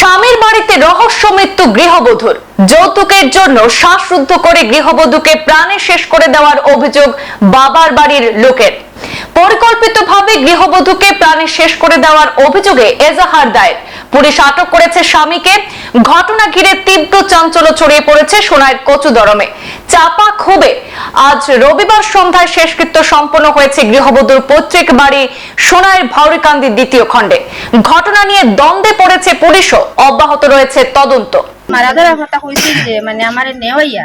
স্বামীর বাড়িতে রহস্য মৃত্যু গৃহবধূর। যৌতুকের জন্য শ্বাসরুদ্ধ করে গৃহবধূকে প্রাণে শেষ করে দেওয়ার অভিযোগ বাবার বাড়ির লোকের। পরিকল্পিতভাবে গৃহবধূকে প্রাণে শেষ করে দেওয়ার অভিযোগে এজাহার দায়ের। পুলিশ আটক করেছে স্বামীকে। ঘটনা ঘিরে তীব্র চাঞ্চল্য ছড়িয়ে পড়েছে সোনার কচুদরমে। চাপা ক্ষোভে আজ রবিবার সন্ধ্যায় শেষকৃত্য সম্পন্ন হয়েছে গৃহবধূর পৈতৃক বাড়ি সোনার ভাউরিকান্দির দ্বিতীয় খণ্ডে। ঘটনা নিয়ে দ্বন্দ্বে পড়েছে পুলিশও। অব্যাহত রয়েছে তদন্ত। মারা ধরার কথা কইছিল যে মানে আমার নেওয়াইয়া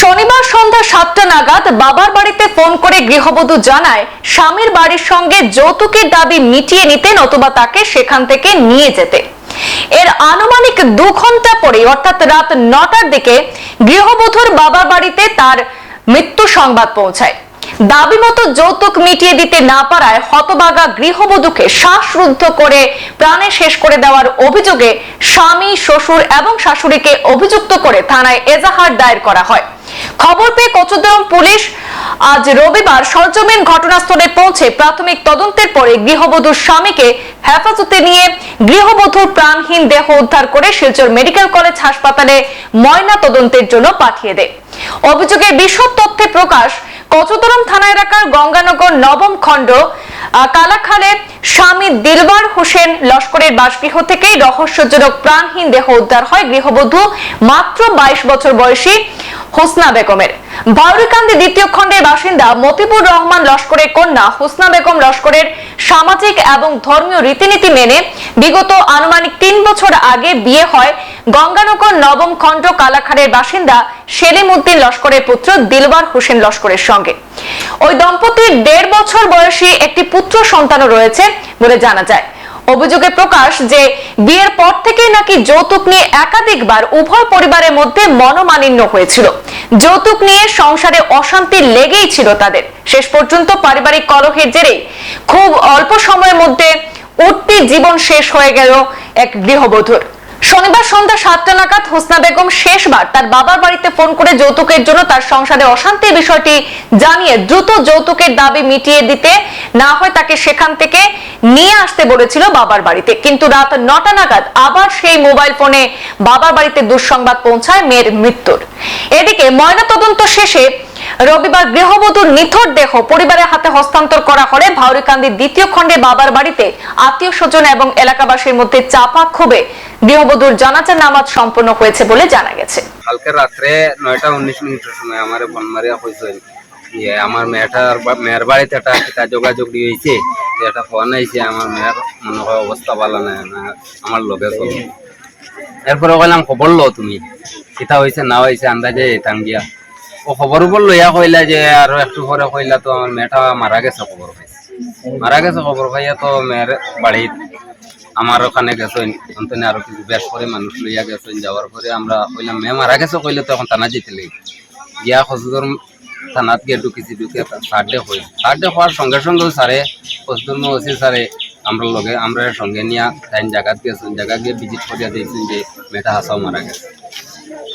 শনিবার সন্ধ্যা সাতটা নাগাদ বাবার বাড়িতে ফোন করে গৃহবধূ জানায়, স্বামীর বাড়ির সঙ্গে যৌতুকের দাবি মিটিয়ে নিতে নতুবা তাকে সেখান থেকে নিয়ে যেতে। এর আনুমানিক দু ঘণ্টা পরে অর্থাৎ রাত নটার দিকে, গৃহবধূর বাবার বাড়িতে তার মৃত্যু সংবাদ পৌঁছায়। দাবি মতো যৌতুক মিটিয়ে দিতে না পারায় হতবাগা গৃহবধূকে শ্বাসরুদ্ধ করে প্রাণে শেষ করে দেওয়ার অভিযোগে স্বামী, শ্বশুর এবং শাশুড়িকে অভিযুক্ত করে থানায় এজাহার দায়ের করা হয়। খবর পেয়ে কচুদরম পুলিশ আজ রবিবার সরজমিন ঘটনাস্থলে পৌঁছে প্রাথমিক তদন্তের পরে গৃহবধূর স্বামীকে হেফাজতে নিয়ে গৃহবধূর প্রাণহীন দেহ উদ্ধার করে শিলচর মেডিকেল কলেজ হাসপাতালে ময়না তদন্তের জন্য পাঠিয়ে দেয়। অভিযোগের বিশদ তথ্যে প্রকাশ কচুদরম থানা এলাকার গঙ্গানগর নবম খণ্ড কালাখালে স্বামী দিলবার হোসেন লস্করের বাসগৃহ থেকেই রহস্যজনক প্রাণহীন দেহ উদ্ধার হয়। গৃহবধূ মাত্র বাইশ বছর বয়সী হোসনা বেগমের। ভাউরিকান্দি দ্বিতীয় খণ্ডের বাসিন্দা মতিবুর রহমান লস্করের কন্যা হোসনা বেগম লস্করের সামাজিক এবং ধর্মীয় রীতিনীতি মেনে বিগত আনুমানিক তিন বছর আগে বিয়ে হয় গঙ্গানগর নবম খণ্ড কালাখারের বাসিন্দা সেলিম উদ্দিন লস্করের পুত্র দিলবার হোসেন লস্করের সঙ্গে। ওই দম্পতির দেড় বছর বয়সী একটি পুত্র সন্তানও রয়েছে বলে জানা যায়। অভিযোগে প্রকাশ যে বিয়ের পর থেকেই নাকি যৌতুক নিয়ে একাধিকবার উভয় পরিবারের মধ্যে মনোমালিন্য হয়েছিল। যৌতুক নিয়ে সংসারে অশান্তি লেগেই ছিল তাদের। শেষ পর্যন্ত পারিবারিক কলহের জেরে খুব অল্প সময়ের মধ্যে উঠতি জীবন শেষ হয়ে গেল এক গৃহবধূর। শনিবার সন্ধ্যা সাতটা নাগাদ হোসনা বেগম শেষবার তার বাবার বাড়িতে ফোন করে যৌতুকের জন্য তার সংসারে অশান্তির বিষয়টি জানিয়ে দ্রুত যৌতুকের দাবি মিটিয়ে দিতে না হয় তাকে সেখান থেকে নিয়ে আসতে বলেছিল বাবার বাড়িতে। কিন্তু রাত নটা নাগাদ আবার সেই মোবাইল ফোনে বাবার বাড়িতে দুঃসংবাদ পৌঁছায় মেয়ের মৃত্যুর। এদিকে ময়নাতদন্ত শেষে রবিবার গৃহবধূর নিথর দেহ পরিবারের হাতে হস্তান্তর করা হলে ভাউরিকান্দির দ্বিতীয় খণ্ডে বাবার বাড়িতে আত্মীয় স্বজন এবং এলাকাবাসীর মধ্যে চাপা ক্ষোভে গৃহবধূর জানাজা নামাজ সম্পন্ন হয়েছে বলে জানা গেছে। কালকে রাত্রে নয়টা উনিশ মিনিটের সময় আমার ফোন মারিয়া কইছেন যে আমার মেয়েটার মেয়ের বাড়িতে একটা কিতা যোগাযোগ দিয়েছে। যে একটা ফোন আইছে, আমার মেয়ের মনে হয় অবস্থা ভালো না, আমার লগে চলো। এরপরে কইলাম, খবর লো তুমি। কিতা হয়েছে না হয়েছে আন্দাজে যেতাম গিয়া খবর বলল ইয়া কইলা যে আরও একটু পরে কইলা তো আমার মেয়েটা মারা গেছে খবর পাইছে। মারা গেছে খবর পাইয়া তো মেয়ের বাড়ির আমার ওখানে গেছেন, অন্তনে আরও কিছু বেশ করে মানুষ লইয়া গেছেন, যাওয়ার পরে আমরা কইলাম, মেয়ে মারা গেছে কইলে তো এখন থানা যেতে লাগি গিয়া হসদর থানাত গিয়ে ঢুকিছি ঢুকে সারডে হই সারডে হওয়ার সঙ্গে সঙ্গে স্যারে হসদর ওসি স্যারে, আমরা লগে, আমরা সঙ্গে নিয়া টাইম জায়গাত গেছেন জায়গা গিয়ে ভিজিট করিয়া দেখছেন যে মেয়েটা হাসাও মারা গেছে।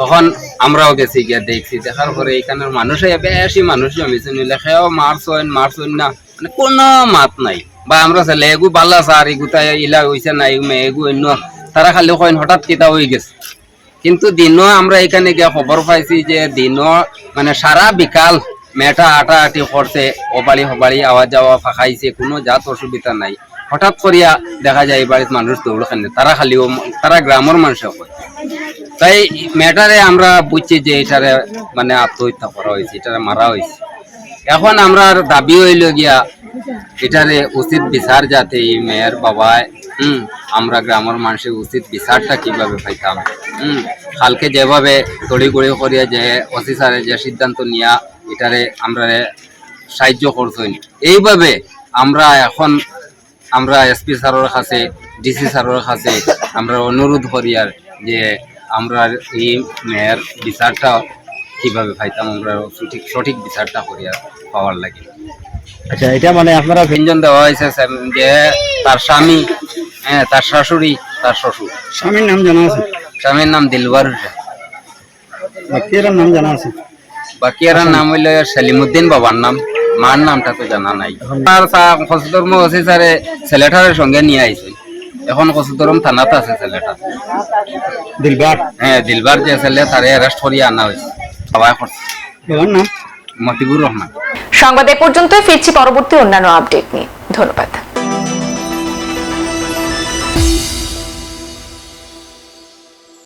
তখন আমরাও গেছি গিয়া দেখছি, দেখার পরে এখানের মানুষ বেশি মানুষ জমিছে নিলে সেও মারছইন মারছইন না। মানে কোনো মাত নাই। বা আমরা ছেলে এগু বাল্লা সার এগুতা ইলা হইছে না, এগু অন্য তারা খালি কইন হঠাৎ কিতা হয়ে গেছে। কিন্তু দিনও আমরা এখানে গিয়ে খবর পাইছি যে দিনও মানে সারা বিকাল মেয়েটা আটা আটি করছে ওবাড়ি হবাড়ি আওয়া যাওয়া ফাঁকাইছে, কোনো জাত অসুবিধা নাই। হঠাৎ করিয়া দেখা যায় বাড়ির মানুষ দৌড় খানে তারা খালিও তারা গ্রামের মানুষও কয়। তাই মেয়েটারে আমরা বুঝছি যে এটারে মানে আত্মহত্যা করা হয়েছে, এটারে মারা হয়েছে। এখন আমরা দাবি হইল গিয়া, এটারে উচিত বিচার যাতে এই মেয়ের বাবায়, হুম, আমরা গ্রামের মানুষের উচিত বিচারটা কীভাবে পাইতাম, হুম, কালকে যেভাবে তড়িগড়ি করিয়া যে স্যারে যে সিদ্ধান্ত নিয়া এটারে আমরা সাহায্য করছেন এইভাবে আমরা এখন আমরা এসপি স্যারের কাছে, ডিসি স্যারের কাছে আমরা অনুরোধ করি আর যে আমরা এই মেয়ের বিচারটা কীভাবে পাইতাম আমরা সঠিক সঠিক বিচারটা করি আর পাওয়ার লাগে। আচ্ছা এটা মানে আপনারা তিনজন দেওয়া হয়েছে যে তার স্বামী হ্যাঁ তার শাশুড়ি তার শ্বশুর। স্বামীর নাম জানা আছে? স্বামীর নাম দিলবার হোসেন বাকির নাম জানা আছে? বাকি এর নাম হইল সেলিমুদ্দিন বাবার নাম। মার নামটা তো জানা নাই। আর খসধর্ম আছে স্যারে ছেলেটারের সঙ্গে নিয়ে আইছে। এখন কসুদরম থানাতে আছে ছেলেটা দিলবার হ্যাঁ দিলবার যে ছেলে তারে অ্যারেস্ট করিয়ে আনা হয়েছে সবাই করছে এবার নাম? মতিবুর রহমান সংবাদ এ পর্যন্তই ফিরছি পরবর্তী অন্যান্য আপডেট নিয়ে। ধন্যবাদ।